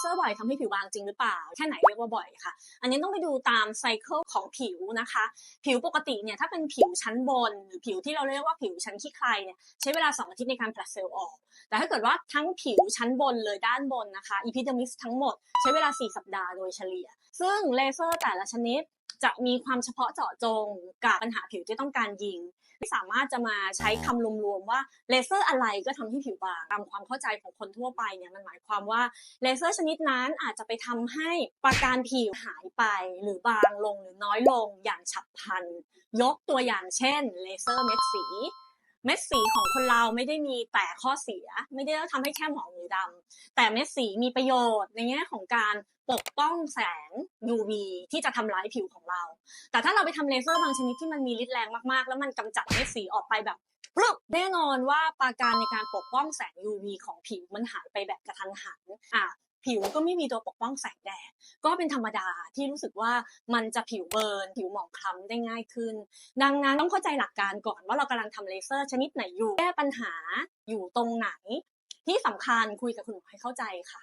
เซอร์บ่อยทำให้ผิวบางจริงหรือเปล่า แค่ไหนเรียกว่าบ่อยค่ะ อันนี้ต้องไปดูตามไซเคิลของผิวนะคะ ผิวปกติเนี่ยถ้าเป็นผิวชั้นบน หรือผิวที่เราเรียกว่าผิวชั้นขี้ใครเนี่ยใช้เวลา 2 อาทิตย์ในการผลัดเซลล์ออก แต่ถ้าเกิดว่าทั้งผิวชั้นบนเลยด้านบนนะคะอีพิเดมิสทั้งหมดใช้เวลา 4 สัปดาห์โดยเฉลี่ย ซึ่งเลเซอร์แต่ละชนิด จะมีความเฉพาะเจาะจงกับปัญหาผิวที่ต้องการยิง ไม่สามารถจะมาใช้คำรวมๆว่าเลเซอร์อะไรก็ทำให้ผิวบางตามความเข้าใจของคนทั่วไปเนี่ยมันหมายความว่าเลเซอร์ชนิดนั้นอาจจะไปทำให้ประการผิวหายไป หรือบางลงหรือน้อยลงอย่างฉับพลัน ยกตัวอย่างเช่นเลเซอร์เม็ดสี เม็ดสีของคนเราไม่ได้มีแต่ข้อเสีย ไม่ได้ทำให้แค่หมองหรือดำแต่เม็ดสีมีประโยชน์ในแง่ของการปกป้องแสง UV ที่จะทำร้ายผิวของเรา แต่ถ้าเราไปทำเลเซอร์บางชนิดที่มันมีฤทธิ์แรงมากๆ แล้วมันกำจัดเม็ดสีออกไปแบบปึ๊บแน่นอนว่าปราการในการปกป้องแสง UV ของผิวมันหายไปแบบกระทันหันอะ ผิวก็ไม่มีตัวปกป้องแสงแดดก็เป็นธรรมดาที่รู้สึกว่ามันจะผิวเบิร์นผิวหมองคล้ำได้ง่ายขึ้น ดังนั้นต้องเข้าใจหลักการก่อนว่าเรากำลังทำเลเซอร์ชนิดไหนอยู่แก้ปัญหาอยู่ตรงไหน ที่สำคัญคุยกับคุณหมอให้เข้าใจค่ะ